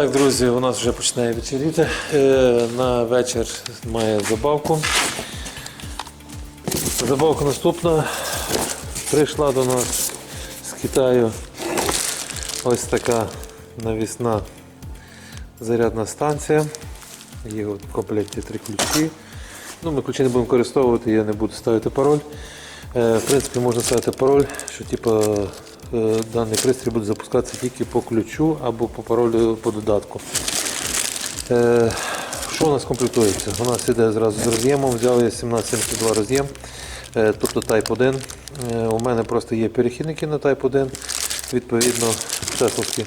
Так, друзі, у нас вже починає вечеріти. Е, На вечір має забавку. Забавка наступна. Прийшла до нас з Китаю ось така навісна зарядна станція. Є в комплекті три ключі. Ну, ми ключі не будемо використовувати, я не буду ставити пароль. Е, В принципі, можна ставити пароль, що типу, даний пристрій буде запускатися тільки по ключу або по паролю по додатку. Е, Що у нас комплектується? У нас іде зразу з роз'ємом, взяли 1772 роз'єм, е, тобто Type 1. Е, У мене просто є перехідники на Type 1, відповідно, тесловські.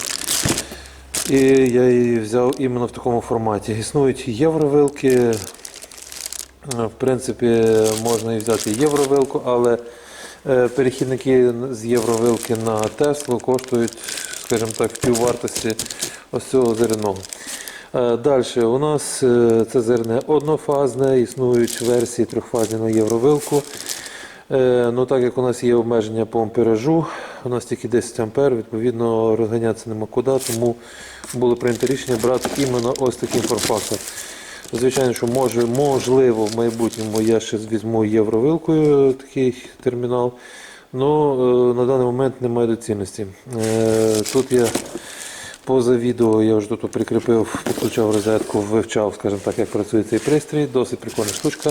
І я її взяв іменно в такому форматі. Існують євровилки. Е, В принципі, можна і взяти євровилку, але е, перехідники з євровилки на Теслу коштують, скажімо так, піввартості ось цього зерного. Далі у нас е, це зерне однофазне, існують версії трьохфазні на євровилку. Е, Ну, так як у нас є обмеження по амперажу, у нас тільки 10 ампер, відповідно розганятися нема куди, тому було прийнято рішення брати іменно ось такий форм-фактор. Звичайно, що може, можливо, в майбутньому я ще візьму євровилкою такий термінал. але на даний момент немає доцільності. Е, Тут я поза відео я вже тут прикріпив, підключав розетку, вивчав, скажімо так, як працює цей пристрій. Досить прикольна штучка.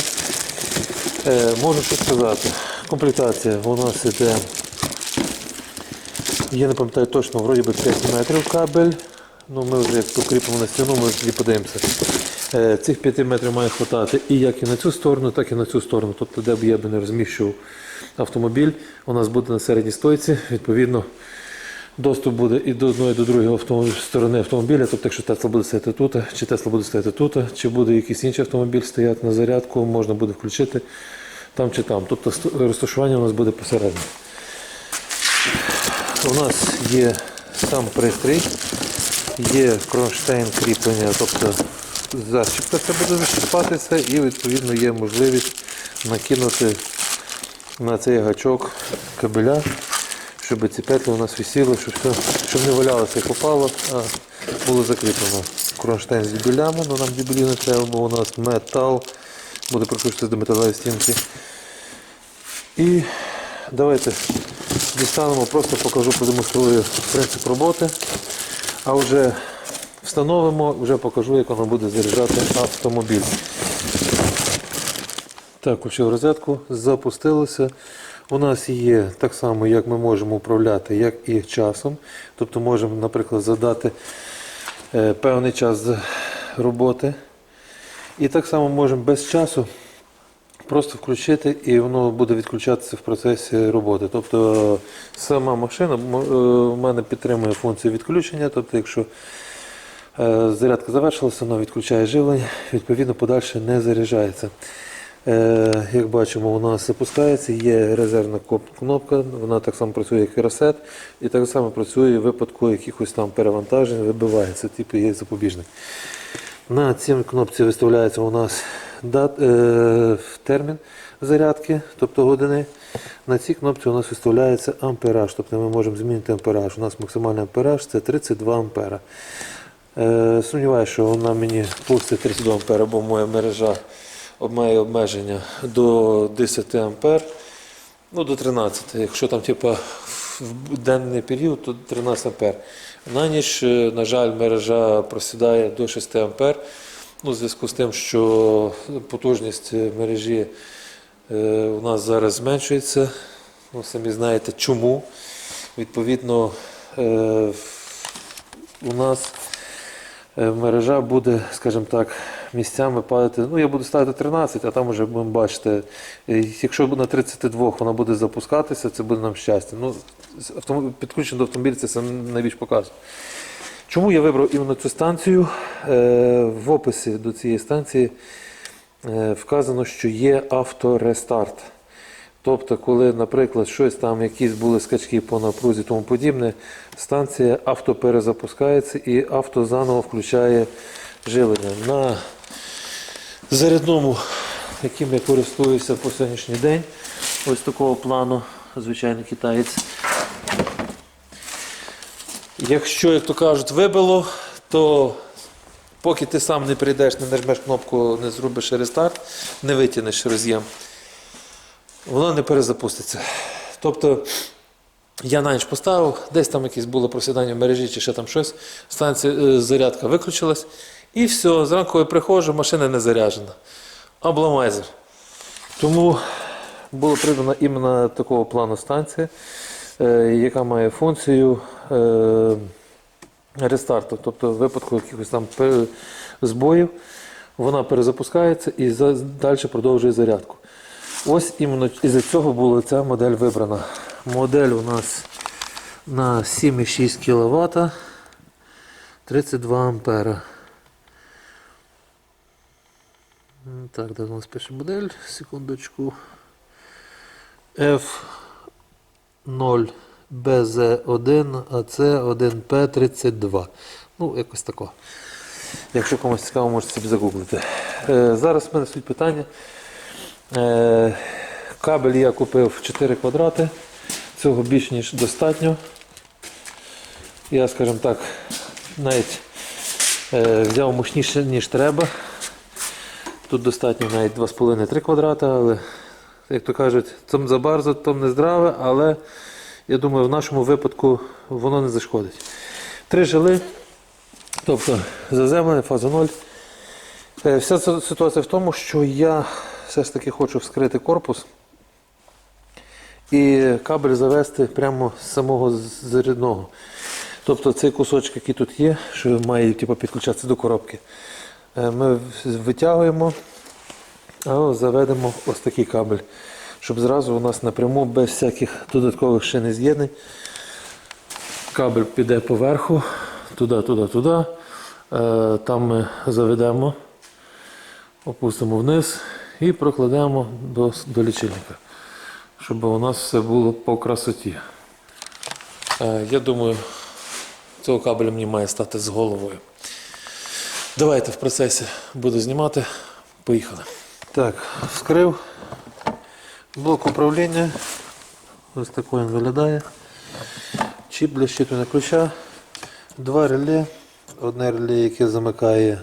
Е, Можу що сказати. Комплектація у нас іде, я не пам'ятаю точно, вроді би 5 метрів кабель. Ну, ми вже як покріпимо на стіну, ми тоді подивимося. Е, Цих 5 метрів має хватати і як і на цю сторону, так і на цю сторону. Тобто, де б я би не розміщував автомобіль, у нас буде на середній стойці. Відповідно, доступ буде і до одної, і до другої автомобіль, сторони автомобіля. Тобто, якщо Тесла буде стояти тут, чи Тесла буде стояти тут, чи буде якийсь інший автомобіль стояти на зарядку, можна буде включити там чи там. Тобто розташування у нас буде посередині. У нас є сам пристрій, є кронштейн кріплення, тобто защіпка це буде защіпатися і відповідно є можливість накинути на цей гачок кабеля, щоб ці петлі у нас висіли, щоб, все, щоб не валялося і попало, а було закріплено. Кронштейн з дюбелями, але нам дюбелі не треба, бо у нас метал, буде прикручуватися до металевої стінки. І давайте дістанемо, просто покажу, продемонструю принцип роботи. А вже встановимо, вже покажу, як воно буде заряджати автомобіль. Так, включив розетку, запустилося. У нас є так само, як ми можемо управляти, як і часом. Тобто можемо, наприклад, задати е, певний час роботи. І так само можемо без часу просто включити і воно буде відключатися в процесі роботи. Тобто сама машина е, в мене підтримує функцію відключення. Тобто, якщо зарядка завершилася, вона відключає живлення, відповідно подальше не заряджається. Е, Як бачимо, нас запускається, є резервна кнопка, вона так само працює, як і ресет, і так само працює в випадку якихось там перевантажень, вибивається, типу є запобіжник. На цій кнопці виставляється у нас дат, е, термін зарядки, тобто години. На цій кнопці у нас виставляється ампераж, тобто ми можемо змінити ампераж. У нас максимальний ампераж це 32 ампера. Е, сумніваюся, що вона мені пустить 32 ампера, бо моя мережа має обмеження до 10 ампер, ну до 13. Якщо там типу, в денний період, то 13 ампер. На ніч, е, на жаль, мережа просідає до 6 ампер. Ну, в зв'язку з тим, що потужність мережі е, у нас зараз зменшується. Ну, самі знаєте чому. Відповідно, е, у нас мережа буде, скажімо так, місцями падати. Ну, я буду ставити 13, а там вже будемо бачити. е, Якщо на 32 вона буде запускатися, це буде нам щастя. Ну, підключення до автомобіля це найбільш показує. Чому я вибрав іменно цю станцію? Е, В описі до цієї станції е, вказано, що є авторестарт. Тобто, коли, наприклад, щось там, якісь були скачки по напрузі тому подібне, станція автоперезапускається і авто заново включає живлення. На зарядному, яким я користуюся по сьогоднішній день, ось такого плану, звичайно, китаєць. Якщо, як то кажуть, вибило, то поки ти сам не прийдеш, не нажмеш кнопку, не зробиш рестарт, не витягнеш роз'єм, воно не перезапуститься. Тобто я на ніч поставив, десь там якесь було просідання в мережі чи ще там щось, станція е, зарядка виключилась, і все, зранку я приходжу, машина не заряджена. Обламайзер. Тому була придбана іменно такого плану станція, е, яка має функцію е, рестарту, тобто в випадку якихось там збоїв, вона перезапускається і далі продовжує зарядку. Ось іменно із-за цього була ця модель вибрана. Модель у нас на 7,6 кВт 32 ампера. Так, де у нас пише модель? Секундочку. F0 BZ1 AC1P32. Ну, якось тако. Якщо комусь цікаво, можете собі загуглити. Е, зараз в мене суть питання. Е, кабель я купив 4 квадрати. Цього більш ніж достатньо. Я, скажімо так, навіть е, взяв мощніше, ніж треба. Тут достатньо навіть 2,5-3 квадрата, але, як то кажуть, там забарзо, там не здраве, але я думаю, в нашому випадку воно не зашкодить. Три жили, тобто заземлене, фаза 0. Е, Вся ситуація в тому, що я все ж таки хочу вскрити корпус і кабель завести прямо з самого зарядного. Тобто цей кусочок, який тут є, що має типу, підключатися до коробки, е, ми витягуємо, заведемо ось такий кабель, щоб зразу у нас напряму без всяких додаткових шини з'єднань. Кабель піде поверху, туди, туди, туди. Е, Там ми заведемо, опустимо вниз і прокладемо до, до лічильника, щоб у нас все було по красоті. Е, Я думаю, цього кабеля мені має стати з головою. Давайте в процесі буду знімати. Поїхали. Так, вскрив блок управління. Ось такий він виглядає. Чіп для щитування ключа. Два реле. Одне реле, яке замикає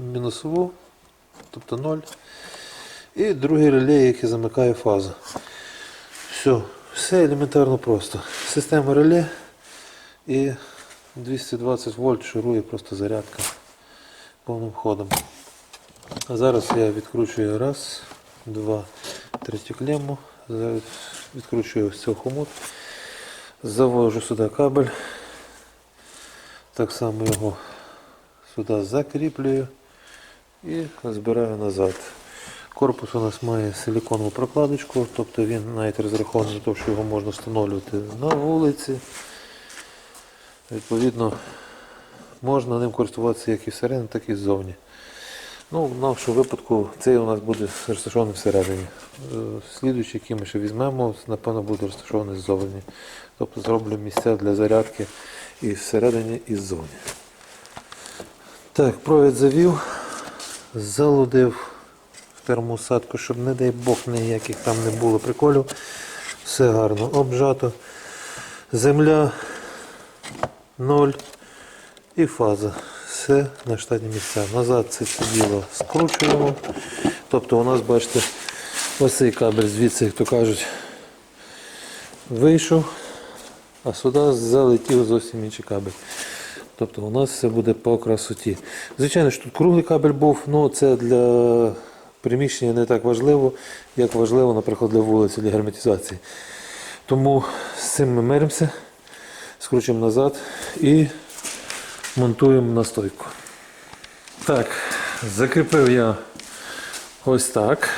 мінусову, тобто 0. І друге реле, яке замикає фазу. Все, все елементарно просто. Система реле і 220 вольт шурує просто зарядка повним ходом. А зараз я відкручую раз, два, третю клемму, відкручую ось цей хомут, завожу сюди кабель, так само його сюди закріплюю і збираю назад. Корпус у нас має силіконову прокладочку, тобто він навіть розрахований на те, що його можна встановлювати на вулиці. Відповідно, можна ним користуватися як і всередині, так і ззовні. Ну, в нашому випадку цей у нас буде розташований всередині. Е, Слідуючий, який ми ще візьмемо, напевно, буде розташований ззовні. Тобто зроблю місця для зарядки і всередині, і ззовні. Так, провід завів, залудив термоусадку, щоб, не дай Бог, ніяких там не було приколів. Все гарно обжато. Земля 0 і фаза. Все на штатні місця. Назад це все діло скручуємо. Тобто у нас, бачите, ось цей кабель звідси, як то кажуть, вийшов, а сюди залетів зовсім інший кабель. Тобто у нас все буде по красоті. Звичайно, що тут круглий кабель був, але це для приміщення не так важливо, як важливо, наприклад, для вулиці, для герметизації. Тому з цим ми миримося, скручуємо назад і монтуємо на стойку. Так, закріпив я ось так.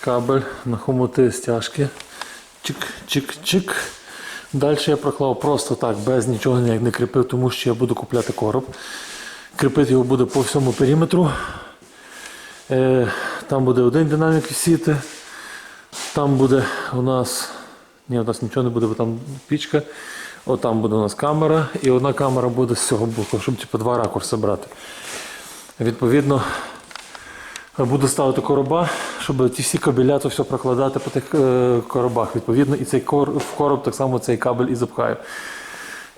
Кабель на хомути стяжки. Чик-чик-чик. Далі я проклав просто так, без нічого ніяк не кріпив, тому що я буду купляти короб. Кріпити його буде по всьому периметру. Е, там буде один динамік висіти. Там буде у нас. Ні, у нас нічого не буде, бо там пічка. Там буде у нас камера, і одна камера буде з цього боку, щоб типу, два ракурси брати. Відповідно, буду ставити короба, щоб ті всі кабеля то все прокладати по тих е, коробах. Відповідно, і цей кор, в короб так само цей кабель і запхаю.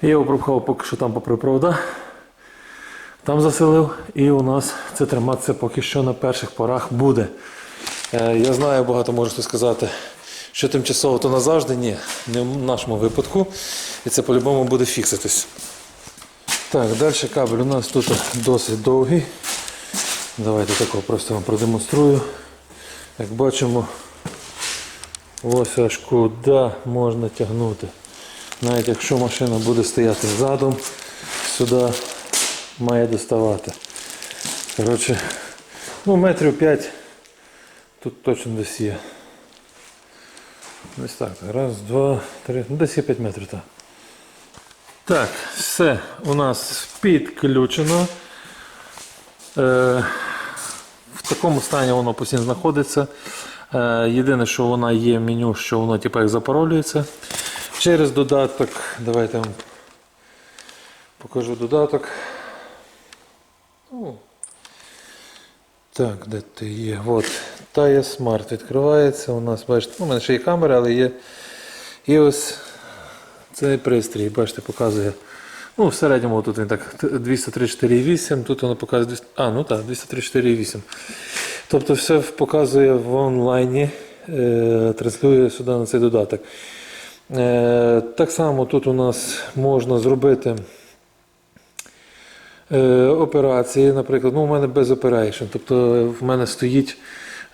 Я його пропхав поки що там попри провода. Там заселив, і у нас це триматися поки що на перших порах буде. Е, Я знаю, багато може сказати, що тимчасово то назавжди. Ні, не в нашому випадку. І це по-любому буде фікситись. Так, далі кабель у нас тут досить довгий. Давайте такого просто вам продемонструю. Як бачимо, ось аж куди можна тягнути. Навіть якщо машина буде стояти задом, сюди має доставати. Коротше, ну метрів 5 тут точно десь є. Десь так. Раз, два, три. Ну, десь є 5 метрів, так. Так, все у нас підключено. Е, в такому стані воно постійно знаходиться. Е, єдине, що вона є меню, що воно типу, як запаролюється. Через додаток, давайте вам покажу додаток. Так, де ти є? От. Тая Smart відкривається. У нас, бачите, ну, у мене ще є камера, але є. І ось цей пристрій, бачите, показує. Ну, в середньому тут він так 234,8, тут воно показує 200, а, ну так, 234,8. Тобто все показує в онлайні, е, транслює сюди на цей додаток. Е, так само тут у нас можна зробити операції, наприклад, ну, у мене без operation, тобто в мене стоїть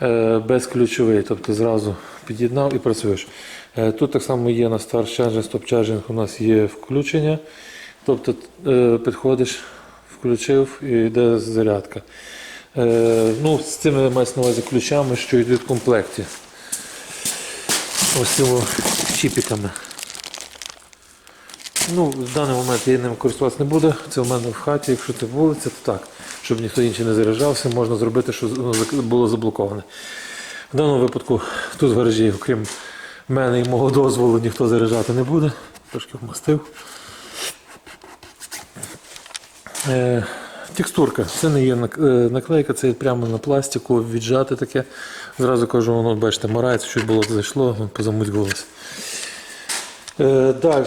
е, безключовий, тобто зразу під'єднав і працюєш. Е, тут так само є на Start Charging, Stop Charging, у нас є включення. Тобто е, підходиш, включив і йде зарядка. Е, ну, з цими мається на увазі ключами, що йдуть в комплекті. Ось цими чіпіками. Ну, в даний момент я ним користуватися не буду. Це в мене в хаті, якщо це вулиця, то так. Щоб ніхто інший не заряджався, можна зробити, щоб воно було заблоковане. В даному випадку тут в гаражі, окрім мене і мого дозволу, ніхто заряджати не буде. Трошки вмастив. Е, текстурка. Це не є е, наклейка, це прямо на пластику, віджати таке. Зразу кажу, воно, бачите, марається, щось було зайшло, вон позамутьгувалося. Е, Далі.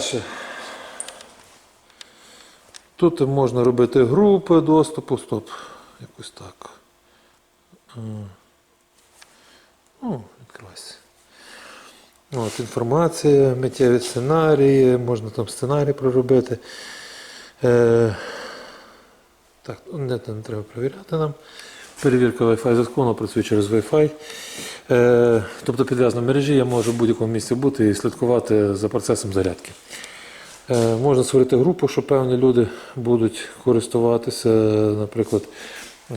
Тут можна робити групи доступу. Стоп. Якось так. Ну, відкривайся. От, інформація, миттєві сценарії, можна там сценарій проробити. Е, так, не, не треба перевіряти нам. Перевірка Wi-Fi воно працює через Wi-Fi. Е, тобто підв'язано мережі, я можу в будь-якому місці бути і слідкувати за процесом зарядки. Е, можна створити групу, що певні люди будуть користуватися. Наприклад,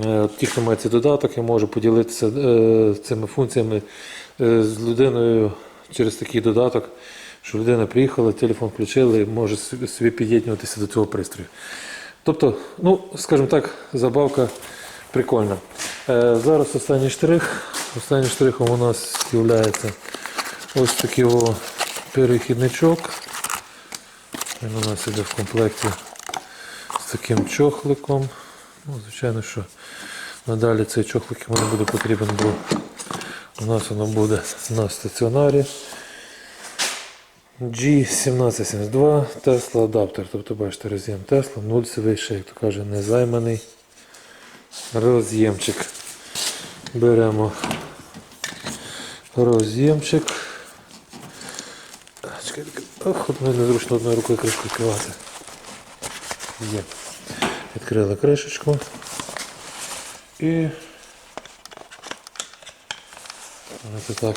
е, ті, хто має цей додаток, я можу поділитися е, цими функціями з людиною через такий додаток, що людина приїхала, телефон включила і може собі під'єднуватися до цього пристрою. Тобто, ну, скажімо так, забавка прикольна. Зараз останній штрих. Останнім штрихом у нас є ось такий перехідничок. Він у нас іде в комплекті з таким чохликом. Ну, звичайно, що надалі цей чохлик йому не буде потрібен, бо у нас воно буде на стаціонарі. G1772 Tesla адаптер. Тобто бачите роз'єм Tesla, нульцевий ще, як то каже, незайманий роз'ємчик. Беремо роз'ємчик. Ох, от мені незручно одною рукою кришку відкривати. Є. Відкрили кришечку. І це так.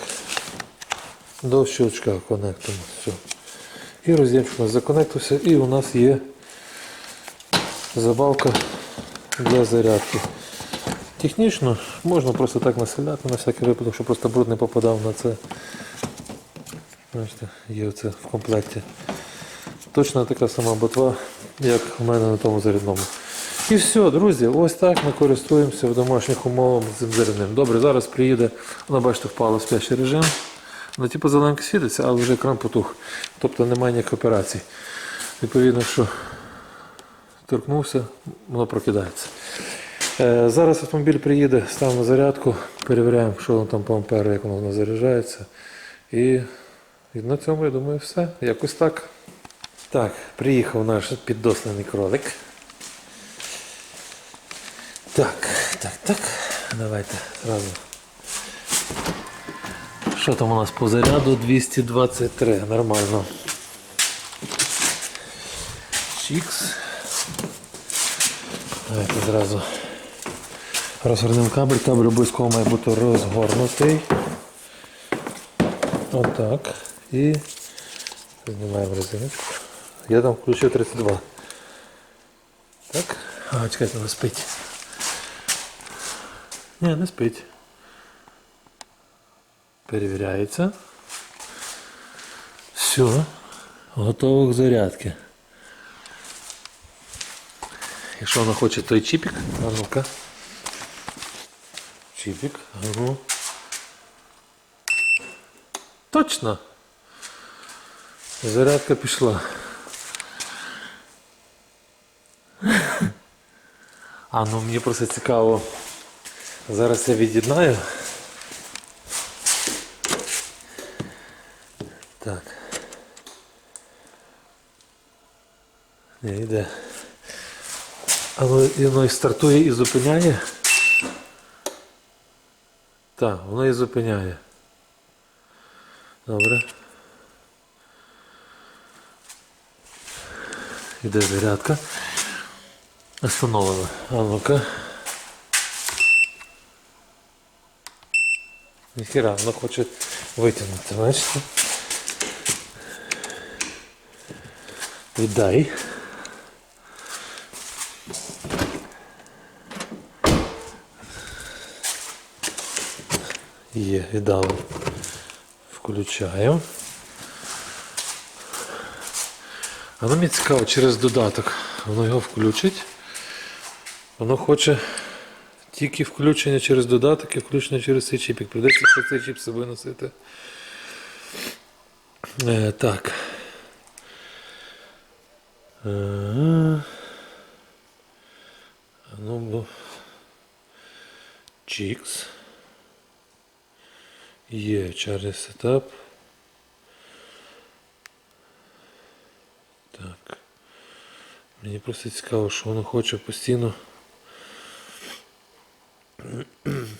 До щелчка конектимо. Все. І роз'ємчик у нас законектився, і у нас є забавка для зарядки. Технічно можна просто так населяти на всякий випадок, щоб просто бруд не попадав на це. Бачите, є оце в комплекті. Точно така сама ботва, як у мене на тому зарядному. І все, друзі, ось так ми користуємося в домашніх умовах цим зарядним. Добре, зараз приїде, воно бачите, впало в спящий режим. Ну, типу зеленка світиться, але вже екран потух. Тобто немає ніяких операцій. Відповідно, що торкнувся, воно прокидається. Е, зараз автомобіль приїде, ставимо зарядку, перевіряємо, що воно там по амперу, як воно заряджається. І, і на цьому, я думаю, все. Якось так. Так, приїхав наш піддосланий кролик. Так, так, так. Давайте зразу. Що там у нас по заряду? 223. Нормально. Чікс. Давайте зразу розгорнемо кабель. Кабель обов'язково має бути розгорнутий. Отак. І знімаємо резиночку. Я там включив 32. Так. А, чекайте, вона спить. Ні, не спить. Перевіряється. Все. Готово к зарядці. Якщо вона хоче той чіпік, а ну-ка. Чіпік, а ну. Точно. Зарядка пішла. А ну мені просто цікаво. Зараз я від'єднаю. Так. Не йде. А воно і воно і стартує і зупиняє. Так, воно і зупиняє. Добре. Іде зарядка. Остановлено. А ну-ка. Ніхіра, воно хоче витягнути, бачите? Віддай. Є, віддали. Включаємо. Ну мені цікаво, через додаток воно його включить. Воно хоче тільки включення через додаток і включення через цей чіпік. Придеться ще цей чіп з собою носити. Е, так. Е, ну, бо- Чікс. Є через сетап. Мені просто цікаво, що воно хоче постійно.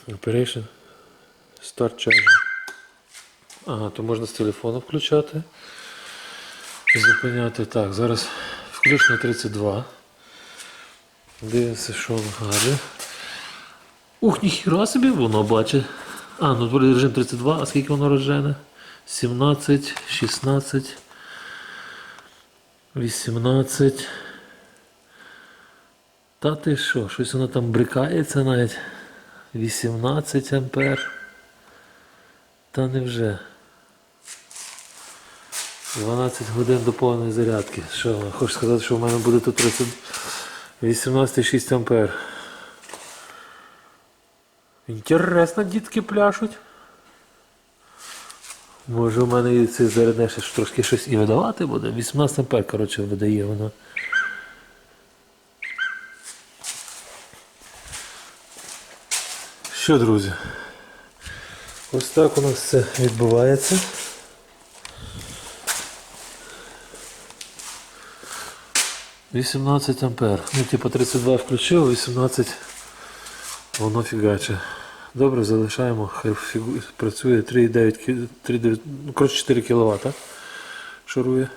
Operation. Start charging. Ага, то можна з телефону включати. І зупиняти. Так, зараз включено 32. Дивимося, що в гарі. Ух, ніхіра собі воно бачить. А, ну режим 32, а скільки воно розжене? 17, 16, 18. Та ти що, щось воно там брикається навіть. 18 ампер. Та невже. 12 годин до повної зарядки. Що, хочеш сказати, що в мене буде тут 30... 18,6 ампер. Інтересно, дітки пляшуть. Може у мене і це зарядне ще трошки щось і видавати буде. 18 ампер, коротше, видає воно. Що, друзі? Ось так у нас все відбувається. Вісімнадцять ампер. Ну, типу 32 включив, 18 воно фігаче. Добре, залишаємо, хай працює 3,9 кі- 3,9, ну, коротше 4 кВт шарує.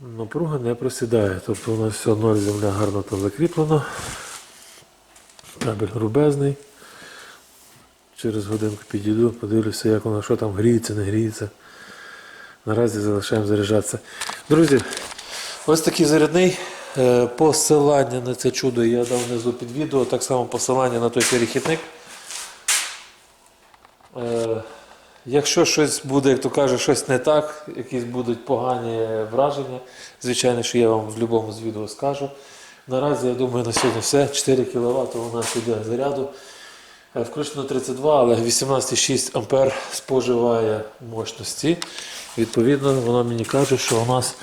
Напруга не просідає, тобто у нас все одно земля гарно там закріплено. Кабель грубезний. Через годинку підійду, подивлюся, як воно, що там гріється, не гріється. Наразі залишаємо заряджатися. Друзі, ось такий зарядний. Е, Посилання на це чудо я дав внизу під відео, так само посилання на той перехідник. Е, Якщо щось буде, як то каже, щось не так, якісь будуть погані враження, звичайно, що я вам в будь-якому з відео скажу. Наразі, я думаю, на сьогодні все. 4 кВт у нас йде заряду. Е, Включено 32, але 18,6 ампер споживає мощності. Відповідно, воно мені каже, що у нас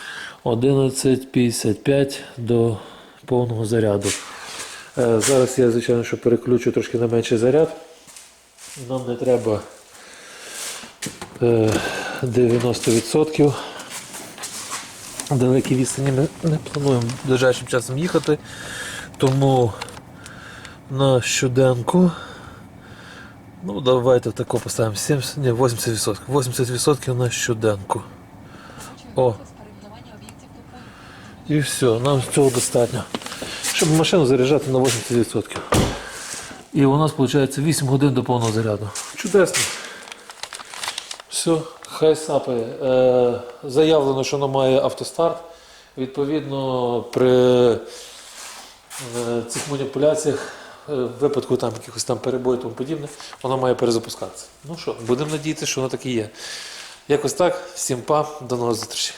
11,55 до повного заряду. Е, Зараз я, звичайно, що переключу трошки на менший заряд. Нам не треба е, 90%. Далекі відстані ми не плануємо ближайшим часом їхати. Тому на щоденку. Ну, давайте тако поставимо 70, ні, 80%. 80% на щоденку. О. І все, нам цього достатньо. Щоб машину заряджати на 80%. І у нас виходить 8 годин до повного заряду. Чудесно. Все, хай сапи, Е, заявлено, що воно має автостарт. Відповідно, при е, цих маніпуляціях, е, в випадку там якихось там перебої, і тому подібне, воно має перезапускатися. Ну що, будемо надіятися, що воно так і є. Якось так. Всім па, до нових зустрічей.